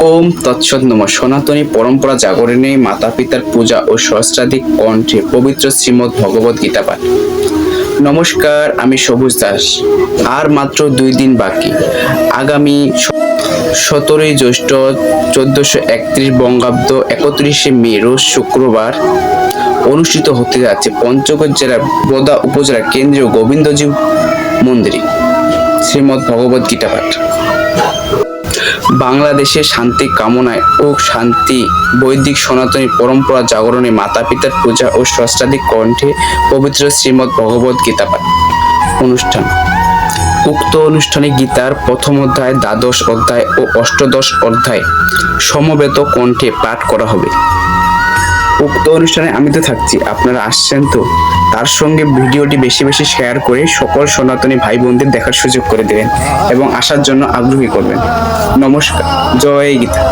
ওম তৎসৎ নম। সনাতনী পরম্পরা জাগরণে মাতা পিতার পূজা ও সহস্রাধিক কণ্ঠে পবিত্র শ্রীমৎ ভগবত গীতা পাঠ। নমস্কার, আমি সবুজ দাস। আর মাত্র দুই দিন বাকি। আগামী সতেরোই জ্যৈষ্ঠ চোদ্দশো একত্রিশ বঙ্গাব্দ একত্রিশে মে, রোজ শুক্রবার অনুষ্ঠিত হতে যাচ্ছে পঞ্চগড় জেলার বোদা উপজেলা কেন্দ্রীয় গোবিন্দজি মন্দিরে। শ্রীমৎ ভগবত গীতা পাঠ। বাংলাদেশের শান্তি কামনায় ও শান্তি বৈদিক সনাতনী পরম্পরা জাগরণে মাতা পিতার পূজা ও সহস্রাধিক কণ্ঠে পবিত্র শ্রীমৎ ভগবত গীতা পাঠ। অনুষ্ঠান। উক্ত অনুষ্ঠানে গীতার প্রথম অধ্যায়, দ্বাদশ অধ্যায় ও অষ্টদশ অধ্যায় সমবেত কণ্ঠে পাঠ করা হবে। উক্ত অনুষ্ঠানে আমি তো থাকছি, আপনারা আসছেন তো। তার সঙ্গে ভিডিওটি বেশি বেশি শেয়ার করে সকল সনাতনী ভাই বোনদের দেখার সুযোগ করে দেবেন এবং আসার জন্য আগ্রহী করবেন। নমস্কার, জয় গীতা।